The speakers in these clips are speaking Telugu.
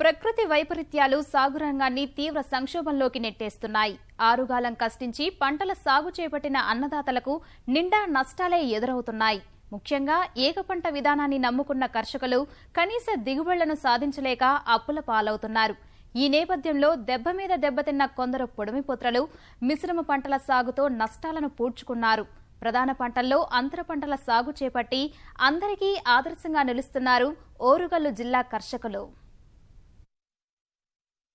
ప్రకృతి వైపరీత్యాలు సాగు రంగాన్ని తీవ్ర సంక్షోభంలోకి నెట్టేస్తున్నాయి. ఆరుగాలం కష్టించి పంటల సాగు చేపట్టిన అన్నదాతలకు నిండా నష్టాలే ఎదురవుతున్నాయి. ముఖ్యంగా ఏకపంట విధానాన్ని నమ్ముకున్న కర్షకులు కనీస దిగుబడులను సాధించలేక అప్పుల పాలవుతున్నారు. ఈ నేపథ్యంలో దెబ్బ మీద దెబ్బతిన్న కొందరు పొడిమిపుత్రలు మిశ్రమ పంటల సాగుతో నష్టాలను పూడ్చుకున్నారు. ప్రధాన పంటల్లో అంతర పంటల సాగు చేపట్టి అందరికీ ఆదర్శంగా నిలుస్తున్నారు ఓరుగల్లు జిల్లా కర్షకులు.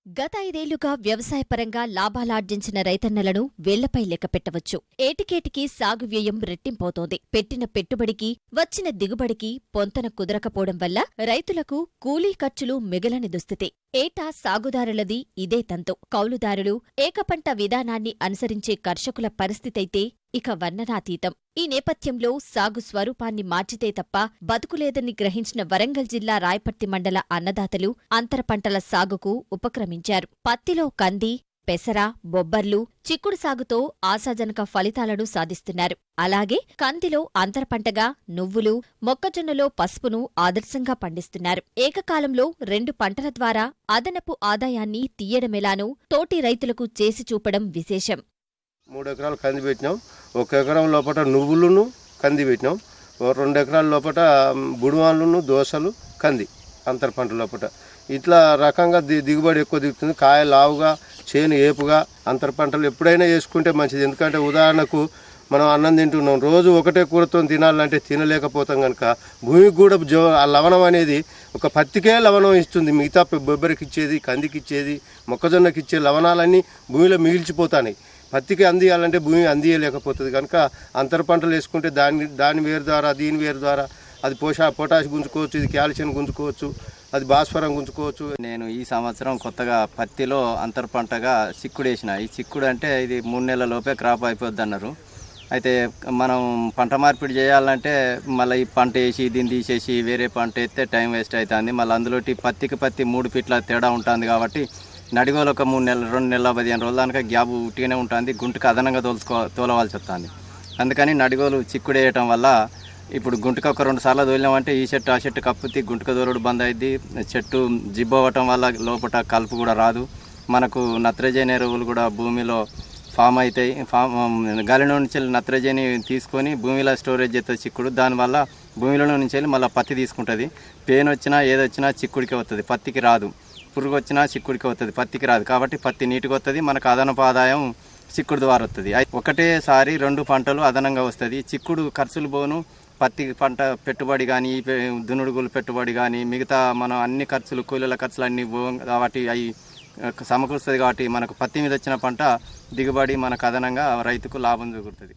గత ఐదేళ్ళుగా వ్యవసాయపరంగా లాభాలార్జించిన రైతన్నలను వేళ్ళపై లెక్కపెట్టవచ్చు ఏటికేటికి సాగు వ్యయం రెట్టింపోతోంది పెట్టిన పెట్టుబడికి వచ్చిన దిగుబడికి పొంతన కుదరకపోవడం వల్ల రైతులకు కూలీ ఖర్చులు మిగలని దుస్థితి. ఏటా సాగుదారులది ఇదే తంతు. కౌలుదారులు ఏకపంట విధానాన్ని అనుసరించే కర్షకుల పరిస్థితైతే ఇక వర్ణనాతీతం. ఈ నేపథ్యంలో సాగు స్వరూపాన్ని మార్చితే తప్ప బతుకులేదని గ్రహించిన వరంగల్ జిల్లా రాయపర్తి మండల అన్నదాతలు అంతర పంటల సాగుకు ఉపక్రమించారు. పత్తిలో కంది పెసర బొబ్బర్లు చిక్కుడు సాగుతో ఆశాజనక ఫలితాలను సాధిస్తున్నారు. అలాగే కందిలో అంతర పంటగా నువ్వులు మొక్కజొన్నలో పసుపును ఆదర్శంగా పండిస్తున్నారు. ఏకకాలంలో రెండు పంటల ద్వారా అదనపు ఆదాయాన్ని తీయడమెలానో తోటి రైతులకు చేసి చూపడం విశేషం. మూడు ఎకరాలు కంది పెట్టినాం. ఒక ఎకరం లోపల నువ్వులను కంది పెట్టినాం. ఓ రెండు ఎకరాల లోపల బుడువాళ్ళను దోసలు కంది అంతర పంట లోపల ఇట్లా రకంగా ది దిగుబడి ఎక్కువ దిగుతుంది. కాయ లావుగా చేను ఏపుగా అంతర పంటలు ఎప్పుడైనా వేసుకుంటే మంచిది. ఎందుకంటే ఉదాహరణకు మనం అన్నం తింటున్నాం. రోజు ఒకటే కూరతో తినాలంటే తినలేకపోతాం కనుక భూమికి కూడా జో ఆ లవణం అనేది ఒక పత్తికే లవణం ఇస్తుంది. మిగతా బొబ్బరికి ఇచ్చేది కందికి ఇచ్చేది మొక్కజొన్నకి ఇచ్చే లవణాలన్నీ భూమిలో మిగిల్చిపోతాయి పత్తికి అందియాలంటే భూమి అందియలేకపోతుంది కనుక అంతర పంటలు వేసుకుంటే దాని దాని వేరు ద్వారా దీని వేరు ద్వారా అది పోషా పొటాష్ గుంజుకోవచ్చు ఇది కాల్షియం గుంజుకోవచ్చు అది భాస్వరం గుంజుకోవచ్చు. నేను ఈ సంవత్సరం కొత్తగా పత్తిలో అంతర పంటగా చిక్కుడు వేసిన. ఈ చిక్కుడు అంటే ఇది మూడు నెలల లోపే క్రాప్ అయిపోద్ది అన్నారు అయితే మనం పంట మార్పిడి చేయాలంటే మళ్ళీ ఈ పంట వేసి దీన్ని తీసేసి వేరే పంట వేస్తే టైం వేస్ట్ అవుతుంది. మళ్ళీ అందులోటి పత్తికి పత్తి మూడు ఫీట్ల తేడా ఉంటుంది కాబట్టి నడిగోలు ఒక మూడు నెలలు రెండు నెలల పదిహేను రోజుల దానిక గ్యాబ్ ఉట్టిగానే ఉంటుంది. గుంటుకు అదనంగా తోలుచుకో తోలవలసి వస్తుంది అందుకని నడిగోలు చిక్కుడు వేయటం వల్ల ఇప్పుడు గుంటుక ఒక రెండు సార్లు తోలినామంటే ఈ చెట్టు ఆ చెట్టు కప్పుతి గుంటుక తోలుడు బంద్ అయింది చెట్టు జిబ్బు అవ్వటం వల్ల లోపల కలుపు కూడా రాదు. మనకు నత్రజని ఎరువులు కూడా భూమిలో ఫామ్ అవుతాయి ఫామ్ గాలి నుంచి నత్రజని తీసుకొని భూమిలో స్టోరేజ్ చేస్తుంది చిక్కుడు. దానివల్ల భూమిలో నుంచి వెళ్ళి మళ్ళీ పత్తి తీసుకుంటుంది. పెయిన్ వచ్చినా ఏదొచ్చినా చిక్కుడికి వస్తుంది పత్తికి రాదు. పురుగు వచ్చినా చిక్కుడికి వస్తుంది పత్తికి రాదు. కాబట్టి పత్తి నీటికి వస్తుంది మనకు అదనపు ఆదాయం చిక్కుడు ద్వారా వస్తుంది ఒకటేసారి రెండు పంటలు అదనంగా వస్తుంది. చిక్కుడు ఖర్చులు పోను పత్తి పంట పెట్టుబడి కానీ దునుడుగులు పెట్టుబడి కానీ మిగతా మనం అన్ని ఖర్చులు కూలీల ఖర్చులు అన్నీ కాబట్టి అవి సమకూరుస్తుంది కాబట్టి మనకు పత్తి మీద వచ్చిన పంట దిగుబడి మనకు అదనంగా రైతుకు లాభం దొరుకుతుంది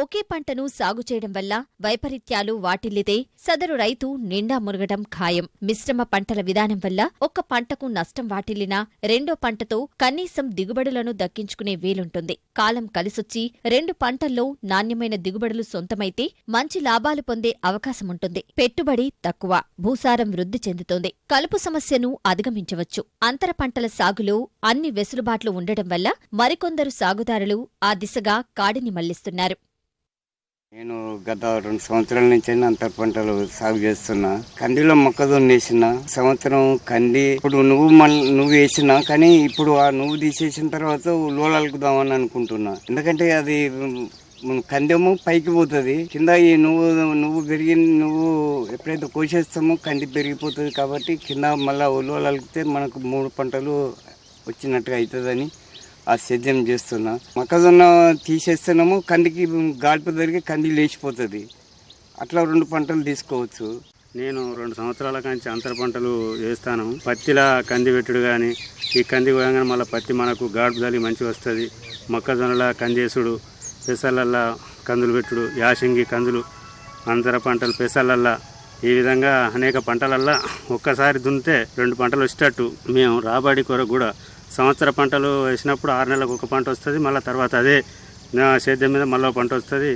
ఒకే పంటను సాగు చేయడం వల్ల వైపరీత్యాలు వాటిల్లితే సదరు రైతు నిండా మురగటం ఖాయం. మిశ్రమ పంటల విధానం వల్ల ఒక్క పంటకు నష్టం వాటిల్లినా రెండో పంటతో కనీసం దిగుబడులను దక్కించుకునే వీలుంటుంది. కాలం కలిసొచ్చి రెండు పంటల్లో నాణ్యమైన దిగుబడులు సొంతమైతే మంచి లాభాలు పొందే అవకాశముంటుంది. పెట్టుబడి తక్కువ భూసారం వృద్ధి చెందుతోంది. కలుపు సమస్యను అధిగమించవచ్చు. అంతర పంటల సాగులో అన్ని వెసులుబాట్లు ఉండటం వల్ల మరికొందరు సాగుదారులు ఆ దిశగా కాడిని మళ్ళిస్తున్నారు. నేను గత రెండు సంవత్సరాల నుంచి అంతర పంటలు సాగు చేస్తున్నా. కందిలో మొక్కజొన్న వేసిన. సంవత్సరం కంది ఇప్పుడు నువ్వు మళ్ళీ నువ్వు వేసినా కానీ ఇప్పుడు ఆ నువ్వు తీసేసిన తర్వాత లోలలుకుదామని అనుకుంటున్నా. ఎందుకంటే అది ఉమ్, పైకి పోతుంది. కింద ఈ నువ్వు నువ్వు పెరిగి నువ్వు ఎప్పుడైతే కోసేస్తామో కంది పెరిగిపోతుంది కాబట్టి కింద మళ్ళీ ఉలవలలిగితే మనకు మూడు పంటలు వచ్చినట్టుగా అవుతుందని ఆ సేద్యం చేస్తున్నా. మొక్కజొన్న తీసేస్తున్నాము కందికి గాల్పు దొరికి కంది లేచిపోతుంది. అట్లా రెండు పంటలు తీసుకోవచ్చు. నేను రెండు సంవత్సరాల నుంచి అంతర పంటలు వేస్తాను. పత్తిలా కంది పెట్టుడు కానీ ఈ కంది పోయంగానే మళ్ళీ పత్తి మనకు గాడుపు తల్లి మంచిగా వస్తుంది. మొక్కజొన్నలా కందేసుడు పెసలల్లా కందులు పెట్టుడు యాసంగి కందులు అంతర పంటలు పెసలల్లా. ఈ విధంగా అనేక పంటలల్లా ఒక్కసారి దున్నితే రెండు పంటలు వచ్చేటట్టు. మేము రాబడి కొరకు కూడా సంవత్సర పంటలు వేసినప్పుడు ఆరు నెలలకు ఒక పంట వస్తుంది మళ్ళీ తర్వాత అదే సేద్యం మీద మళ్ళీ పంట వస్తుంది.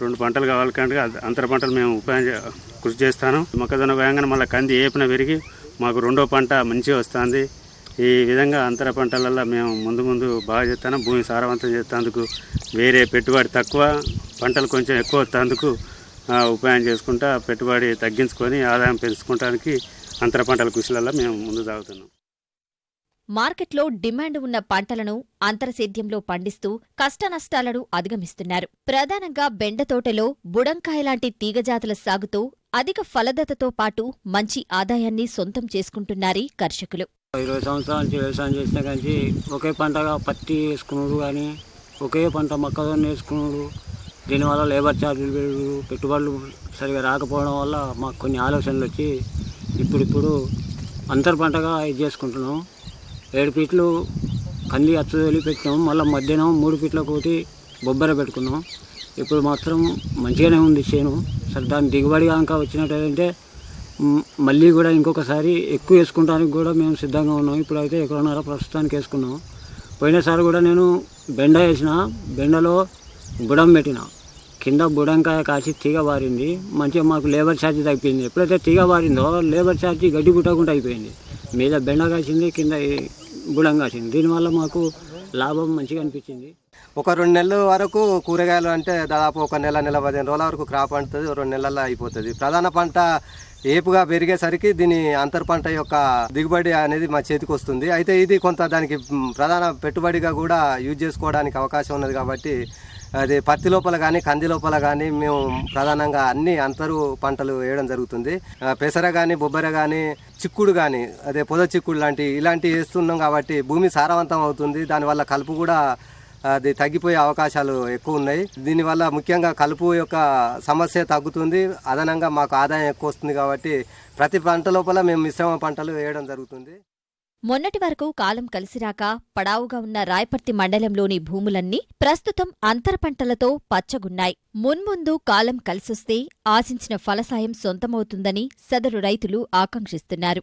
రెండు పంటలు కావాలి కానీ అంతర పంటలు మేము ఉపయోగం చే- కృషి చేస్తాను. మొక్కజొన్న వేయంగానే మళ్ళీ కంది ఏపున పెరిగి మాకు రెండో పంట మంచిగా వస్తుంది. ఈ విధంగా అంతర పంటలలో మేము ముందు ముందు బాగా చేస్తాను. భూమి సారవంతం చేసేందుకు వేరే పెట్టుబడి తక్కువ పంటలు కొంచెం ఎక్కువ వస్తేందుకు ఉపాయం చేసుకుంటా పెట్టుబడి తగ్గించుకొని ఆదాయం పెంచుకోవడానికి అంతర పంటల కృషిలలో మేము ముందు సాగుతున్నాం. మార్కెట్లో డిమాండ్ ఉన్న పంటలను అంతరసేద్యంలో పండిస్తూ కష్టనష్టాలను అధిగమిస్తున్నారు. ప్రధానంగా బెండ తోటలో బుడంకాయ లాంటి తీగజాతుల సాగుతో అధిక ఫలదతతో పాటు మంచి ఆదాయాన్ని సొంతం చేసుకుంటున్నారీ కర్షకులు. ఇరవై సంవత్సరాల నుంచి వ్యవసాయం చేసిన కానీ ఒకే పంటగా పత్తి వేసుకున్నాడు కానీ ఒకే పంట మొక్కజొన్న వేసుకున్నాడు దీనివల్ల లేబర్ ఛార్జీలు పెరుగుడు పెట్టుబడులు సరిగా రాకపోవడం వల్ల మాకు కొన్ని ఆలోచనలు వచ్చి ఇప్పుడిప్పుడు అంతర్ పంటగా ఇది చేసుకుంటున్నాం. ఏడు ఫీట్లు కంది అచ్చు తొలి పెట్టినాం. మళ్ళీ మధ్యాహ్నం మూడు ఫీట్ల కోటి బొబ్బర పెట్టుకున్నాం. ఇప్పుడు మాత్రం మంచిగానే ఉంది చేను. సరే దాని దిగుబడి కనుక వచ్చినట్టయితే మళ్ళీ కూడా ఇంకొకసారి ఎక్కువ వేసుకుంటానికి కూడా మేము సిద్ధంగా ఉన్నాం. ఇప్పుడైతే ఎకరన్నర ప్రస్తుతానికి వేసుకున్నాం. పోయినసారి కూడా నేను బెండ వేసిన. బెండలో బుడం పెట్టిన. కింద బుడంకాయ కాసి తీగ బారింది మంచిగా మాకు లేబర్ ఛార్జ్ తగ్గిపోయింది. ఎప్పుడైతే తీగ బారిందో లేబర్ ఛార్జ్ గడ్డి పుట్టకుండా అయిపోయింది. మీద బెండ కాసింది కింద గుణంగా వచ్చింది. దీనివల్ల మాకు లాభం మంచిగా అనిపించింది. ఒక రెండు నెలల వరకు కూరగాయలు అంటే దాదాపు ఒక నెల నెల పదిహేను రోజుల వరకు క్రాప్ అంటుంది రెండు నెలల్లో అయిపోతుంది. ప్రధాన పంట ఏపుగా పెరిగేసరికి దీని అంతర్ పంట యొక్క దిగుబడి అనేది మా చేతికి వస్తుంది. అయితే ఇది కొంత దానికి ప్రధాన పెట్టుబడిగా కూడా యూజ్ చేసుకోవడానికి అవకాశం ఉన్నది కాబట్టి అది పత్తి లోపల కానీ కంది లోపల కానీ మేము ప్రధానంగా అన్ని అంతరు పంటలు వేయడం జరుగుతుంది. పెసర కానీ బొబ్బర కానీ చిక్కుడు కానీ అదే పొద చిక్కుడు లాంటి ఇలాంటివి వేస్తున్నాం కాబట్టి భూమి సారవంతం అవుతుంది. దానివల్ల కలుపు కూడా అది తగ్గిపోయే అవకాశాలు ఎక్కువ ఉన్నాయి. దీనివల్ల ముఖ్యంగా కలుపు యొక్క సమస్య తగ్గుతుంది. అదనంగా మాకు ఆదాయం ఎక్కువ వస్తుంది కాబట్టి ప్రతి పంట లోపల మేము మిశ్రమ పంటలు వేయడం జరుగుతుంది. మొన్నటి వరకు కాలం కలిసిరాక పడావుగా ఉన్న రాయపర్తి మండలంలోని భూములన్నీ ప్రస్తుతం అంతర పంటలతో పచ్చగున్నాయి. మున్ముందు కాలం కలిసొస్తే ఆశించిన ఫలసాయం సొంతమవుతుందని సదరు రైతులు ఆకాంక్షిస్తున్నారు.